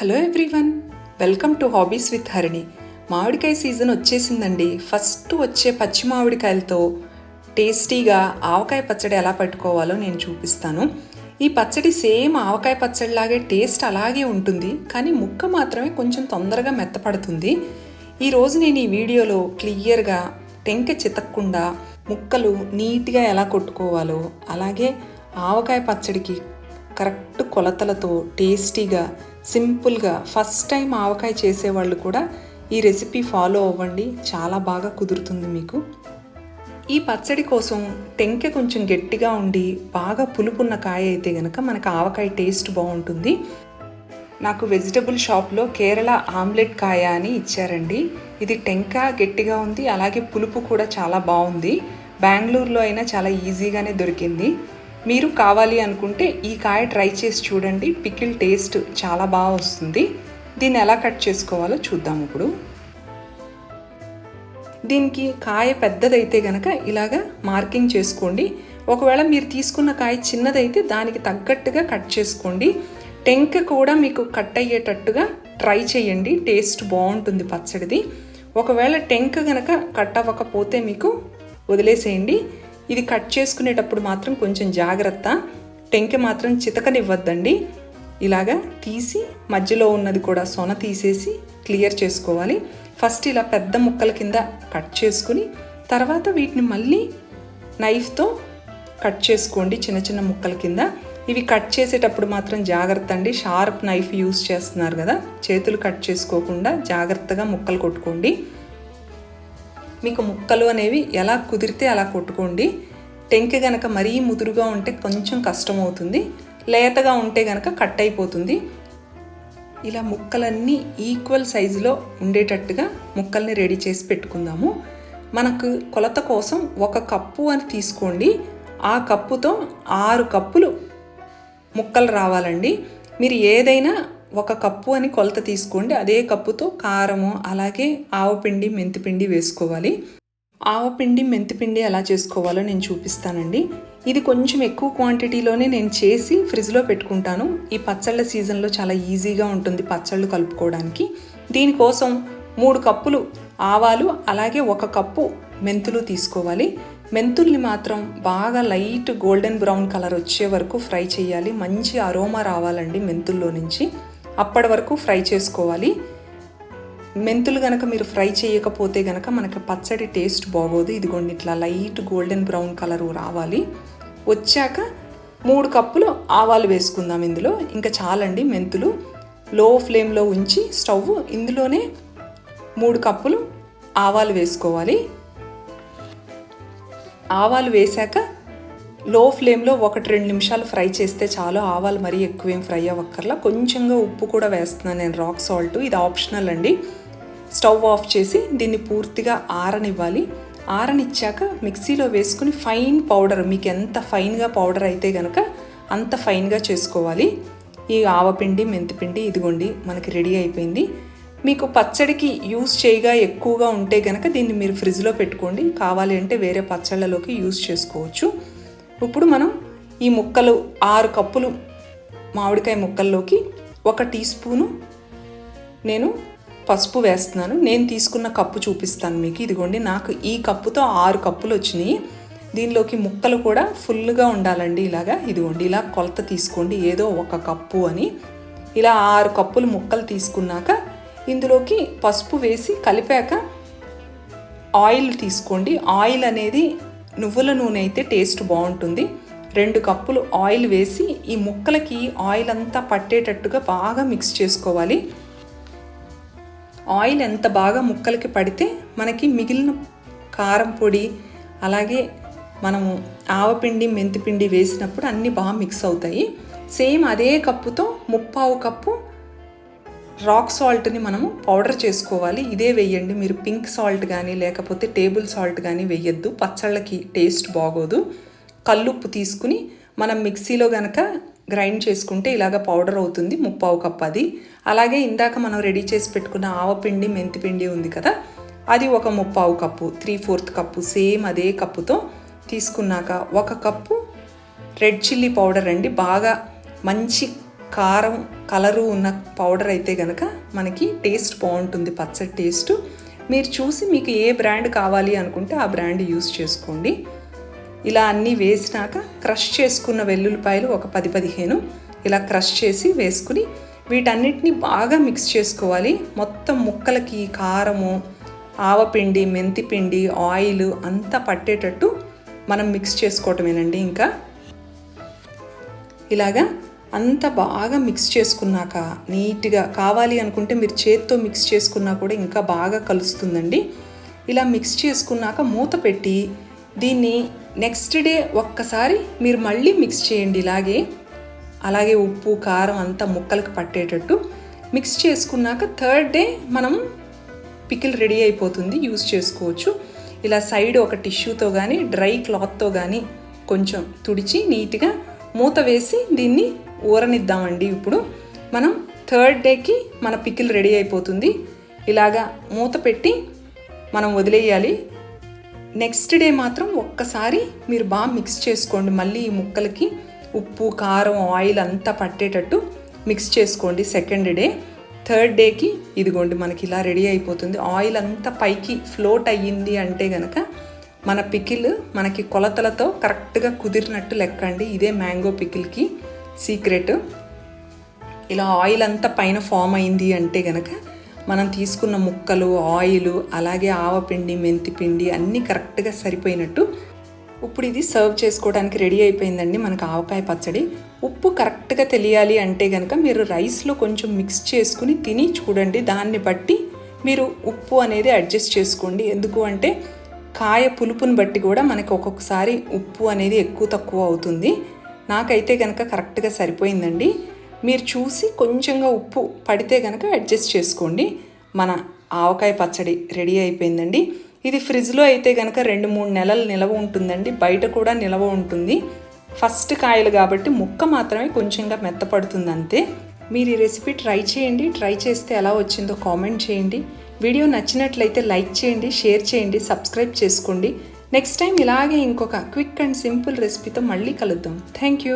Hello everyone welcome to hobbies with Harini మామిడికాయ season వచ్చేసిందండి. First వచ్చే పచ్చి మామిడికాయలతో టేస్టీగా ఆవకాయ పచ్చడి ఎలా పట్టుకోవాలో నేను చూపిస్తాను. ఈ పచ్చడి సేమ్ ఆవకాయ పచ్చడిలాగే టేస్ట్ అలాగే ఉంటుంది. కానీ ముక్క మాత్రమే కొంచెం తొందరగా మెత్తపడుతుంది. ఈరోజు నేను ఈ వీడియోలో క్లియర్గా టెంక చితక్కుండా ముక్కలు నీట్గా ఎలా కొట్టుకోవాలో అలాగే ఆవకాయ పచ్చడికి కరెక్ట్ కొలతలతో టేస్టీగా సింపుల్గా ఫస్ట్ టైం ఆవకాయ చేసేవాళ్ళు కూడా ఈ రెసిపీ ఫాలో అవ్వండి. చాలా బాగా కుదురుతుంది మీకు. ఈ పచ్చడి కోసం టెంకె కొంచెం గట్టిగా ఉండి బాగా పులుపున్న కాయ అయితే గనక మనకు ఆవకాయ టేస్ట్ బాగుంటుంది. నాకు వెజిటబుల్ షాప్లో కేరళ ఆమ్లెట్ కాయ అని ఇచ్చారండి. ఇది టెంక గట్టిగా ఉంది అలాగే పులుపు కూడా చాలా బాగుంది. బెంగళూరులో అయినా చాలా ఈజీగానే దొరికింది. మీరు కావాలి అనుకుంటే ఈ కాయ ట్రై చేసి చూడండి. పికిల్ టేస్ట్ చాలా బాగా వస్తుంది. దీన్ని ఎలా కట్ చేసుకోవాలో చూద్దాం ఇప్పుడు. దీనికి కాయ పెద్దదైతే గనక ఇలాగా మార్కింగ్ చేసుకోండి. ఒకవేళ మీరు తీసుకున్న కాయ చిన్నదైతే దానికి తగ్గట్టుగా కట్ చేసుకోండి. టెంక కూడా మీకు కట్ అయ్యేటట్టుగా ట్రై చేయండి. టేస్ట్ బాగుంటుంది పచ్చడిది. ఒకవేళ టెంక గనక కట్ అవ్వకపోతే మీకు వదిలేసేయండి. ఇది కట్ చేసుకునేటప్పుడు మాత్రం కొంచెం జాగ్రత్త. టెంకె మాత్రం చితకనివ్వద్దండి. ఇలాగా తీసి మధ్యలో ఉన్నది కూడా సొన తీసేసి క్లియర్ చేసుకోవాలి. ఫస్ట్ ఇలా పెద్ద ముక్కల కింద కట్ చేసుకుని తర్వాత వీటిని మళ్ళీ నైఫ్తో కట్ చేసుకోండి చిన్న చిన్న ముక్కల కింద. ఇవి కట్ చేసేటప్పుడు మాత్రం జాగ్రత్త అండి. షార్ప్ నైఫ్ యూస్ చేస్తున్నారు కదా. చేతులు కట్ చేసుకోకుండా జాగ్రత్తగా ముక్కలు కొట్టుకోండి. మీకు ముక్కలు అనేవి ఎలా కుదిరితే అలా కొట్టుకోండి. టెంక గనక మరీ ముదురుగా ఉంటే కొంచెం కష్టం అవుతుంది లేతగా ఉంటే గనక కట్ అయిపోతుంది ఇలా ముక్కలన్నీ ఈక్వల్ సైజులో ఉండేటట్టుగా ముక్కల్ని రెడీ చేసి పెట్టుకుందాము. మనకు కొలత కోసం ఒక కప్పు అని తీసుకోండి. ఆ కప్పుతో ఆరు కప్పులు ముక్కలు రావాలండి. మీరు ఏదైనా ఒక కప్పు అని కొలత తీసుకోండి. అదే కప్పుతో కారము అలాగే ఆవపిండి మెంతిపిండి వేసుకోవాలి. ఆవపిండి మెంతిపిండి ఎలా చేసుకోవాలో నేను చూపిస్తానండి. ఇది కొంచెం ఎక్కువ క్వాంటిటీలోనే నేను చేసి ఫ్రిడ్జ్లో పెట్టుకుంటాను. ఈ పచ్చళ్ళ సీజన్లో చాలా ఈజీగా ఉంటుంది పచ్చళ్ళు కలుపుకోవడానికి. దీనికోసం మూడు కప్పులు ఆవాలు అలాగే ఒక కప్పు మెంతులు తీసుకోవాలి. మెంతుల్ని మాత్రం బాగా లైట్ గోల్డెన్ బ్రౌన్ కలర్ వచ్చే వరకు ఫ్రై చేయాలి. మంచి అరోమా రావాలండి మెంతుల్లో నుంచి. అప్పటి వరకు ఫ్రై చేసుకోవాలి. మెంతులు గనక మీరు ఫ్రై చేయకపోతే గనక మనకి పచ్చడి టేస్ట్ బాగోదు. ఇదిగోండి ఇట్లా లైట్ గోల్డెన్ బ్రౌన్ కలర్ రావాలి. వచ్చాక మూడు కప్పులు ఆవాలు వేసుకుందాం ఇందులో. ఇంకా చాలండి మెంతులు. లో ఫ్లేమ్లో ఉంచి స్టవ్ ఇందులోనే మూడు కప్పులు ఆవాలు వేసుకోవాలి. ఆవాలు వేశాక లో ఫ్లేమ్లో ఒకటి రెండు నిమిషాలు ఫ్రై చేస్తే చాలు. ఆవాలు మరీ ఎక్కువేం ఫ్రై అవ్వక్కర్లా. కొంచెంగా ఉప్పు కూడా వేస్తున్నాను నేను. Rock salt. ఇది ఆప్షనల్ అండి. స్టవ్ ఆఫ్ చేసి దీన్ని పూర్తిగా ఆరనివ్వాలి. ఆరనిచ్చాక మిక్సీలో వేసుకుని ఫైన్ పౌడర్. మీకు ఎంత ఫైన్గా పౌడర్ అయితే కనుక అంత ఫైన్గా చేసుకోవాలి. ఈ ఆవపిండి మెంతిపిండి ఇదిగోండి మనకి రెడీ అయిపోయింది. మీకు పచ్చడికి యూస్ చేయగా ఎక్కువగా ఉంటే కనుక దీన్ని మీరు ఫ్రిడ్జ్లో పెట్టుకోండి. కావాలి అంటే వేరే పచ్చళ్ళలోకి యూస్ చేసుకోవచ్చు. ఇప్పుడు మనం ఈ ముక్కలు ఆరు కప్పులు మామిడికాయ ముక్కల్లోకి ఒక టీ స్పూను నేను పసుపు వేస్తున్నాను. నేను తీసుకున్న కప్పు చూపిస్తాను మీకు. ఇదిగోండి నాకు ఈ కప్పుతో ఆరు కప్పులు వచ్చినాయి. దీనిలోకి ముక్కలు కూడా ఫుల్గా ఉండాలండి ఇలాగా. ఇదిగోండి ఇలా కొలత తీసుకోండి. ఏదో ఒక కప్పు అని. ఇలా ఆరు కప్పులు ముక్కలు తీసుకున్నాక ఇందులోకి పసుపు వేసి కలిపాక ఆయిల్ తీసుకోండి. ఆయిల్ అనేది నువ్వుల నూనె అయితే టేస్ట్ బాగుంటుంది. రెండు కప్పులు ఆయిల్ వేసి ఈ ముక్కలకి ఆయిల్ అంతా పట్టేటట్టుగా బాగా మిక్స్ చేసుకోవాలి. ఆయిల్ ఎంత బాగా ముక్కలకి పడితే మనకి మిగిలిన కారం పొడి అలాగే మనము ఆవపిండి మెంతిపిండి వేసినప్పుడు అన్నీ బాగా మిక్స్ అవుతాయి. సేమ్ అదే కప్పుతో ముప్పావు కప్పు రాక్ సాల్ట్ని మనము పౌడర్ చేసుకోవాలి. ఇదే వేయండి. మీరు పింక్ సాల్ట్ కానీ లేకపోతే టేబుల్ సాల్ట్ కానీ వేయద్దు. పచ్చళ్ళకి టేస్ట్ బాగోదు. కల్లుప్పు తీసుకుని మనం మిక్సీలో గనక గ్రైండ్ చేసుకుంటే ఇలాగ పౌడర్ అవుతుంది. ముప్పావు కప్ అది. అలాగే ఇందాక మనం రెడీ చేసి పెట్టుకున్న ఆవపిండి మెంతిపిండి ఉంది కదా అది ఒక ముప్పావు cup three fourth cup same అదే కప్పుతో తీసుకున్నాక ఒక కప్పు రెడ్ చిల్లీ పౌడర్ అండి. బాగా మంచి కారం కలరు ఉన్న పౌడర్ అయితే కనుక మనకి టేస్ట్ బాగుంటుంది పచ్చడి టేస్ట్. మీరు చూసి మీకు ఏ బ్రాండ్ కావాలి అనుకుంటే ఆ బ్రాండ్ యూస్ చేసుకోండి. ఇలా అన్నీ వేసినాక క్రష్ చేసుకున్న వెల్లుల్లిపాయలు ఒక పది పదిహేను ఇలా క్రష్ చేసి వేసుకుని వీటన్నిటిని బాగా మిక్స్ చేసుకోవాలి. మొత్తం ముక్కలకి కారము ఆవపిండి మెంతిపిండి ఆయిల్ అంతా పట్టేటట్టు మనం మిక్స్ చేసుకోవటమేనండి ఇంకా. ఇలాగా అంత బాగా మిక్స్ చేసుకున్నాక నీట్గా కావాలి అనుకుంటే మీరు చేత్తో మిక్స్ చేసుకున్నా కూడా ఇంకా బాగా కలుస్తుందండి. ఇలా మిక్స్ చేసుకున్నాక మూత పెట్టి దీన్ని నెక్స్ట్ డే ఒక్కసారి మీరు మళ్ళీ మిక్స్ చేయండి ఇలాగే. అలాగే ఉప్పు కారం అంతా ముక్కలకు పట్టేటట్టు మిక్స్ చేసుకున్నాక థర్డ్ డే మనం పికిల్ రెడీ అయిపోతుంది యూస్ చేసుకోవచ్చు. ఇలా సైడ్ ఒక టిష్యూతో కానీ డ్రై క్లాత్తో కానీ కొంచెం తుడిచి నీట్గా మూత వేసి దీన్ని ఊరనిద్దామండి. ఇప్పుడు మనం థర్డ్ డేకి మన పికిల్ రెడీ అయిపోతుంది. ఇలాగా మూత పెట్టి మనం వదిలేయాలి. నెక్స్ట్ డే మాత్రం ఒక్కసారి మీరు బాగా మిక్స్ చేసుకోండి. మళ్ళీ ఈ ముక్కలకి ఉప్పు కారం ఆయిల్ అంతా పట్టేటట్టు మిక్స్ చేసుకోండి సెకండ్ డే. థర్డ్ డేకి ఇదిగోండి మనకి ఇలా రెడీ అయిపోతుంది. ఆయిల్ అంతా పైకి ఫ్లోట్ అయ్యింది అంటే గనక మన పికిల్ మనకి కొలతలతో కరెక్ట్గా కుదిరినట్టు లెక్కండి. ఇదే మ్యాంగో పికిల్కి. సీక్రెట్. ఇలా ఆయిల్ అంతా పైన ఫామ్ అయింది అంటే గనక మనం తీసుకున్న ముక్కలు ఆయిల్ అలాగే ఆవపిండి మెంతిపిండి అన్నీ కరెక్ట్గా సరిపోయినట్టు ఇప్పుడు ఇది సర్వ్ చేసుకోవడానికి రెడీ అయిపోయిందండి మనకు ఆవకాయ పచ్చడి. ఉప్పు కరెక్ట్గా తెలియాలి అంటే కనుక మీరు రైస్లో కొంచెం మిక్స్ చేసుకుని తిని చూడండి. దాన్ని బట్టి మీరు ఉప్పు అనేది అడ్జస్ట్ చేసుకోండి. ఎందుకు అంటే కాయ పులుపుని బట్టి కూడా మనకి ఒక్కొక్కసారి ఉప్పు అనేది ఎక్కువ తక్కువ అవుతుంది. నాకైతే కనుక కరెక్ట్గా సరిపోయిందండి. మీరు చూసి కొంచెంగా ఉప్పు పడితే కనుక అడ్జస్ట్ చేసుకోండి. మన ఆవకాయ పచ్చడి రెడీ అయిపోయిందండి. ఇది ఫ్రిడ్జ్లో అయితే కనుక రెండు మూడు నెలలు నిలవ ఉంటుందండి. బయట కూడా నిలవ ఉంటుంది. ఫస్ట్ కాయలు కాబట్టి ముక్క మాత్రమే కొంచెంగా మెత్తపడుతుంది అంతే మీరు ఈ రెసిపీ ట్రై చేయండి. ట్రై చేస్తే ఎలా వచ్చిందో కామెంట్ చేయండి. వీడియో నచ్చినట్లయితే లైక్ చేయండి షేర్ చేయండి సబ్స్క్రైబ్ చేసుకోండి. నెక్స్ట్ టైం ఇలాగే ఇంకొక క్విక్ అండ్ సింపుల్ రెసిపీతో మళ్ళీ కలుద్దాం. Thank you